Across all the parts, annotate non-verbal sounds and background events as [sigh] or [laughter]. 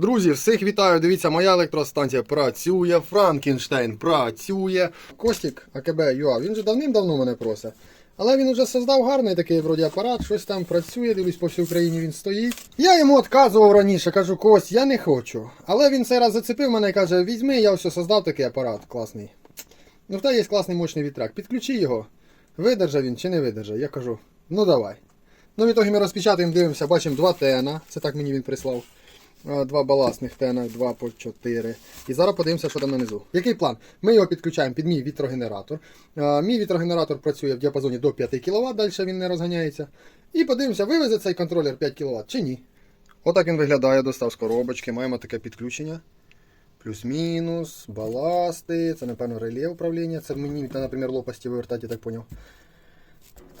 Друзі, всіх вітаю. Дивіться, моя електростанція працює, Франкенштейн працює. Костік АКБ ЮА, він же давним-давно мене просить. Але він вже создав гарний такий вроді апарат, щось там працює, дивлюсь, по всій Україні він стоїть. Я йому відказував раніше, кажу, Кость, я не хочу. Але він цей раз зацепив мене і каже, візьми, я ось создав такий апарат класний. Ну, в тебе є класний мощний вітрак, підключи його. Видержа він чи не видержа? Я кажу, ну давай. Ну, в ітогі ми розпечатаємо, дивимося, бачимо два тена. Це так мені він прислав. Два баласних тена, два по 4. І зараз подивимося, що там нанизу. Який план? Ми його підключаємо під мій вітрогенератор. Мій вітрогенератор працює в діапазоні до 5 кВт, далі він не розганяється. І подивимося, вивезе цей контролер 5 кВт чи ні. Отак він виглядає, достав з коробочки. Маємо таке підключення. Плюс-мінус, баласти, це, напевно, реле управління. Це мені, наприклад, лопасті вивертати, я так поняв.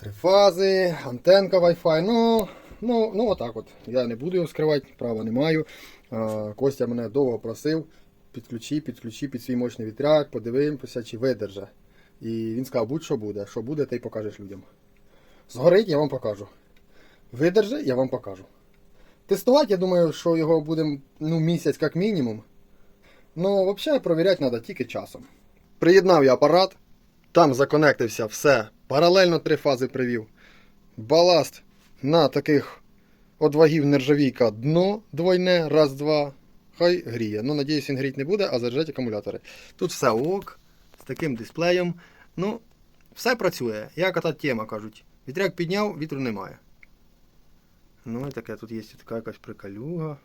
Три фази, антенка Wi-Fi. Ну, ну, ну отак от. Я не буду його скривати, права не маю. Костя мене довго просив. Підключи, підключи під свій мощний вітряк, подивимося, чи видержа. І він сказав, будь-що буде. Що буде, ти покажеш людям. Згорить, я вам покажу. Видержи, я вам покажу. Тестувати, я думаю, що його буде ну, місяць як мінімум. Ну, взагалі, перевіряти треба тільки часом. Приєднав я апарат, там законектився все. Паралельно три фази привів. Баласт на таких от вагів нержавійка дно двойне, раз, два. Хай гріє. Ну, надіюсь, він гріти не буде, а заряджать акумулятори. Тут все ок, з таким дисплеєм. Ну, все працює. Як ота тема кажуть. Вітряк підняв, вітру немає. Ну і таке, тут є така якась приколюга.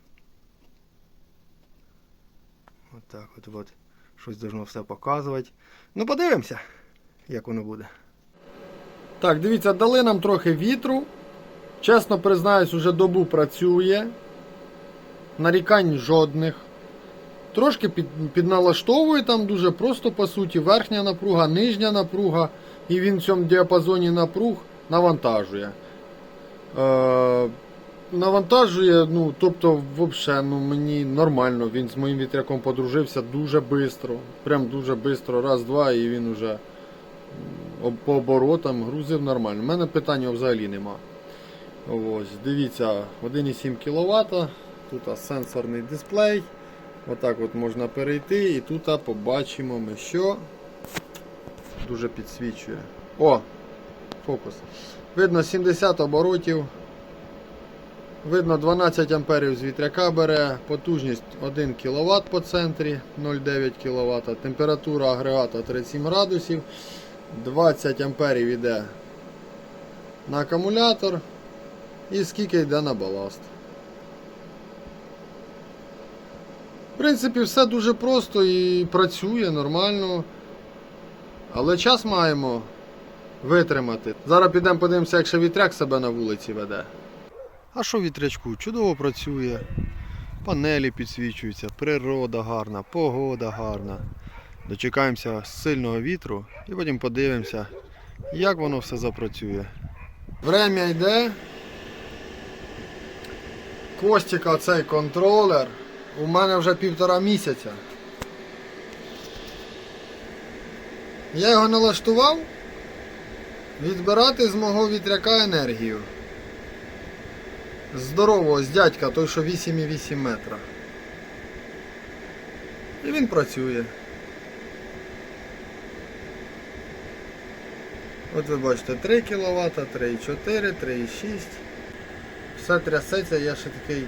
Отак от, от. Щось должно все показувати. Ну, подивимося, як воно буде. Так, дивіться, дали нам трохи вітру. Чесно признаюсь, уже добу працює. Нарікань жодних. Трошки під, підналаштовує там дуже просто, по суті, верхня напруга, нижня напруга, і він в цьому діапазоні напруг навантажує. Е, навантажує, ну, тобто, взагалі, ну, мені нормально. Він з моїм вітряком подружився дуже швидко. Прям дуже швидко, раз-два, і він уже по оборотам грузив нормально. У мене питання взагалі нема. Ось, дивіться, 1,7 кВт. Тут сенсорний дисплей. Отак от можна перейти і тут побачимо ми що. Дуже підсвічує. О! Фокус. Видно 70 оборотів. Видно 12 амперів з вітряка бере, потужність 1 кВт по центрі 0,9 кВт, температура агрегата 37 градусів, 20 амперів йде на акумулятор і скільки йде на баласт. В принципі, все дуже просто і працює нормально. Але час маємо витримати. Зараз підемо подивимося, як ще вітряк себе на вулиці веде. А що вітрячку? Чудово працює. Панелі підсвічуються, природа гарна, погода гарна. Дочекаємося сильного вітру і потім подивимося, як воно все запрацює. Время йде. Костіка цей контролер. У мене вже півтора місяця. Я його налаштував відбирати з мого вітряка енергію. Здорового з дядька, той, що 8,8 метра. І він працює. От ви бачите, 3 кВт, 3,4, 3,6. Все трясеться, я ще такий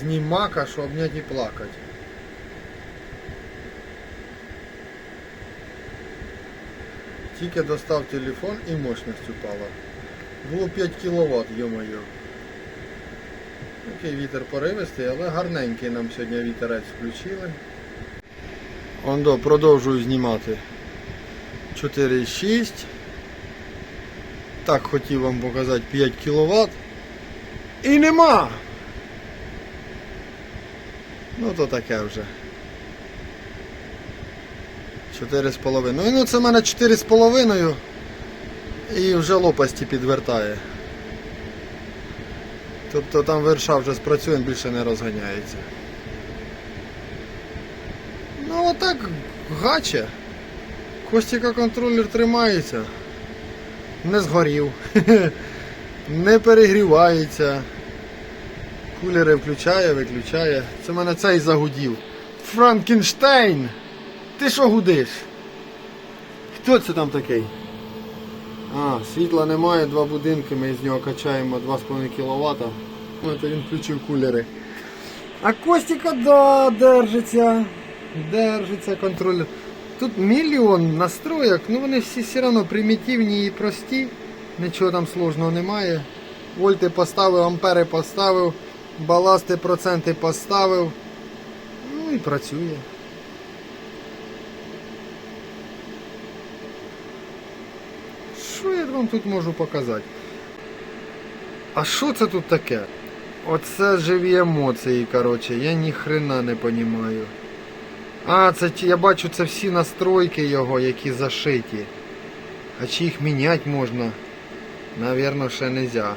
знімака, що обнять і плакать. Тільки достав телефон і мощність упала. Було 5 кВт, йо-моє. Такий вітер поривистий, але гарненький нам сьогодні вітерець включили. Ондо, продовжую знімати 4,6. Так хотів вам показати 5 кВт. І нема! Ну то таке вже. 4,5. Ну це в мене 4,5 і вже лопасті підвертає. Тобто там верша вже спрацює, більше не розганяється. Ну отак гаче. Костіка контролер тримається. Не згорів. [laughs] Не перегрівається. Кулери включає, виключає. Це мене цей загудів. Франкенштейн! Ти що гудиш? Хто це там такий? А, світла немає, два будинки, ми з нього качаємо 2,5 кВт. От він включив кулери. А Костіка, да, держиться. Держиться контролер. Тут мільйон настроєк, ну вони всі все одно примітивні і прості. Нічого там сложного немає. Вольти поставив, ампери поставив, баласти, проценти поставив. Ну і працює. Що я вам тут можу показати? А що це тут таке? Оце живі емоції, коротше, я ні хрена не розумію. А, це я бачу, це всі настройки його, які зашиті. А чи їх міняти можна? Навірно, ще не можна.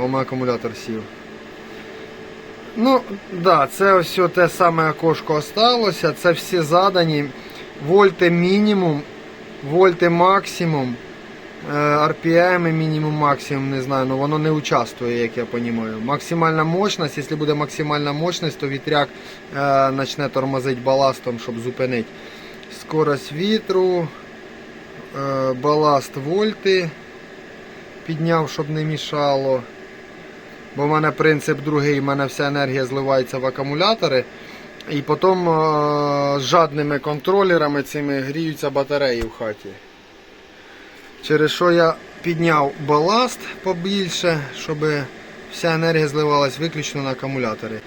О, акумулятор сів. Ну, да, це ось те саме окошко осталося. Це всі задані. Вольти мінімум, вольти максимум. Е, RPM мінімум максимум, не знаю, але воно не участвує, як я розумію. Максимальна мощність, якщо буде максимальна мощність, то вітряк е, почне тормозити баластом, щоб зупинити. Скорость вітру, е, баласт вольти підняв, щоб не мішало. Бо в мене принцип другий, в мене вся енергія зливається в акумулятори. І потім е, з жадними контролерами цими гріються батареї в хаті. Через що я підняв баласт побільше, щоб вся енергія зливалась виключно на акумулятори.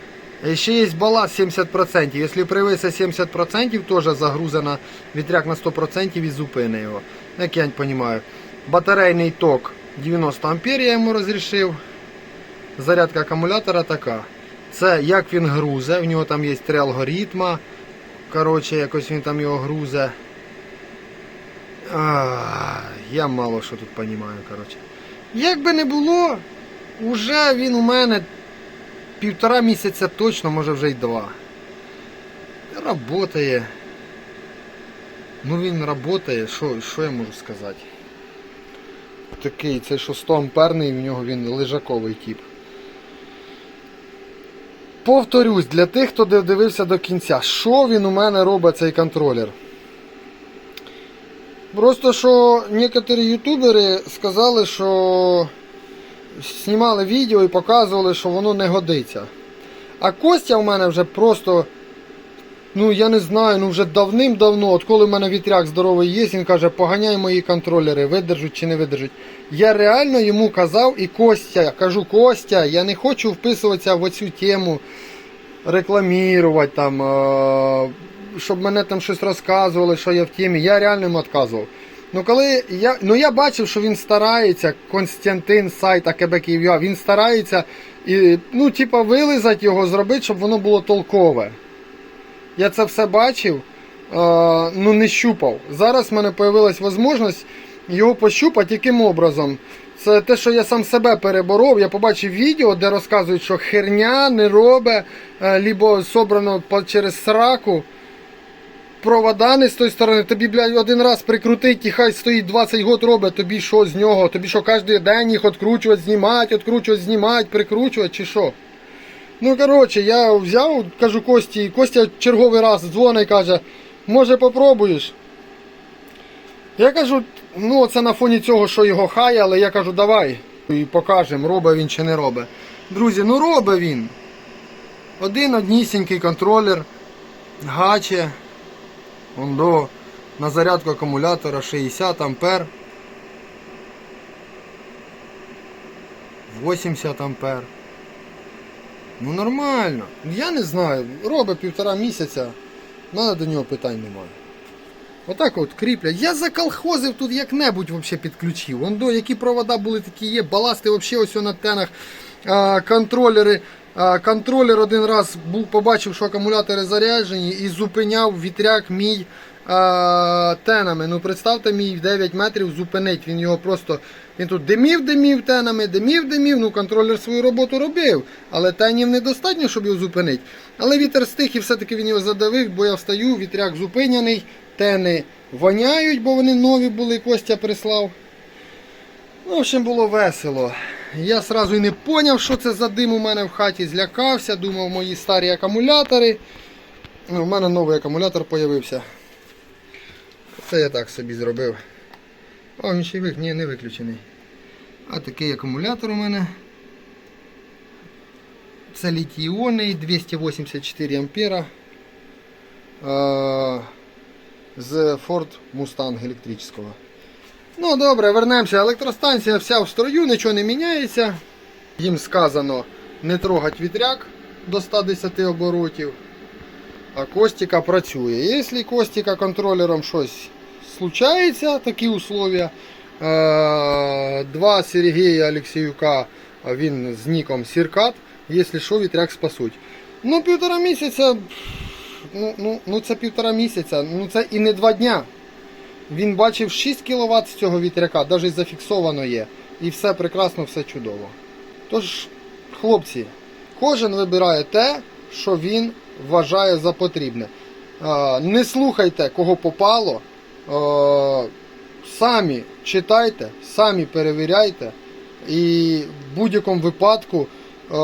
І ще є баласт 70%. Якщо привисе 70%, теж загрузена вітряк на 100% і зупини його. Як я не розумію. Батарейний ток 90 А я йому розрішив. Зарядка акумулятора така. Це як він грузе, в нього там є три алгоритма. Коротше, якось він там його грузе. А, я мало що тут розумію, коротше. Як би не було, уже він у мене півтора місяця точно, може вже й два. Работає. Ну він працює, що, що я можу сказати? Такий, це що 100 амперний, в нього він лежаковий тип. Повторюсь, для тих, хто дивився до кінця, що він у мене робить цей контролер? Просто що некоторі ютубери сказали, що знімали відео і показували, що воно не годиться. А Костя в мене вже просто, ну я не знаю, ну вже давним-давно, от коли в мене вітряк здоровий є, він каже, поганяй мої контролери, видержуть чи не видержуть. Я реально йому казав і Костя, кажу, Костя, я не хочу вписуватися в оцю тему, рекламірувати там. Щоб мене там щось розказували, що я в темі, я реально йому відказував. Ну коли я ну я бачив, що він старається, Константин з сайта АКБ Київ'я, він старається і, ну, типа, вилизати його, зробити, щоб воно було толкове. Я це все бачив, е, ну не щупав. Зараз в мене з'явилася можливість його пощупати яким образом. Це те, що я сам себе переборов. Я побачив відео, де розказують, що херня не робить, е, либо собрано через сраку провода не з тої сторони, тобі, блядь, один раз прикрутить і хай стоїть 20 год робить, тобі що з нього? Тобі що кожен день їх відкручувати, знімати, відкручувати, знімати, прикручувати чи що? Ну, коротше, я взяв, кажу Кості, Костя черговий раз дзвонить і каже, може попробуєш? Я кажу, ну це на фоні цього, що його хай, але я кажу, давай. І покажемо, робить він чи не робить. Друзі, ну робить він. Один однісінький контролер, гаче. Вон до на зарядку акумулятора 60 ампер. 80 ампер. Ну нормально. Я не знаю. Робить півтора місяця. Мене до нього питань немає. Отак от кріплять. Я заколхозив тут як-небудь вообще підключив. Вон до які провода були такі є, баласти вообще ось на тенах, а, контролери. А, контролер один раз був, побачив, що акумулятори заряджені і зупиняв вітряк мій а, тенами. Ну представте, мій 9 метрів зупинить. Він його просто. Він тут димів, димів тенами, димів, димів. Ну контролер свою роботу робив. Але тенів недостатньо, щоб його зупинити. Але вітер стих і все-таки він його задавив, бо я встаю, вітряк зупиняний, тени воняють, бо вони нові були, Костя прислав. Ну, в общем, було весело. Я сразу і не поняв, що це за дим у мене в хаті. Злякався, думав мої старі акумулятори. Ну, у мене новий акумулятор з'явився. Це я так собі зробив. О, він ще вик... Ні, не виключений. А такий акумулятор у мене. Це літій-іонний 284 ампера. З Ford Mustang електричного. Ну добре, вернемося. Електростанція вся в строю, нічого не міняється. Їм сказано не трогати вітряк до 110 оборотів. А Костіка працює. Якщо Костіка контролером щось случається, такі условия. е, Два Сергія Олексіюка, він з ніком Сіркат, якщо що, вітряк спасуть. Ну, півтора місяця. Ну, ну, ну це півтора місяця, ну це і не два дня. Він бачив 6 кВт з цього вітряка, навіть зафіксовано є. І все прекрасно, все чудово. Тож, хлопці, кожен вибирає те, що він вважає за потрібне. Не слухайте, кого попало. А, Самі читайте, самі перевіряйте. І в будь-якому випадку, е,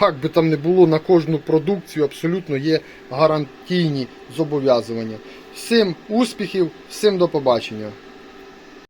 як би там не було, на кожну продукцію абсолютно є гарантійні зобов'язування. Всім успіхів, всім до побачення.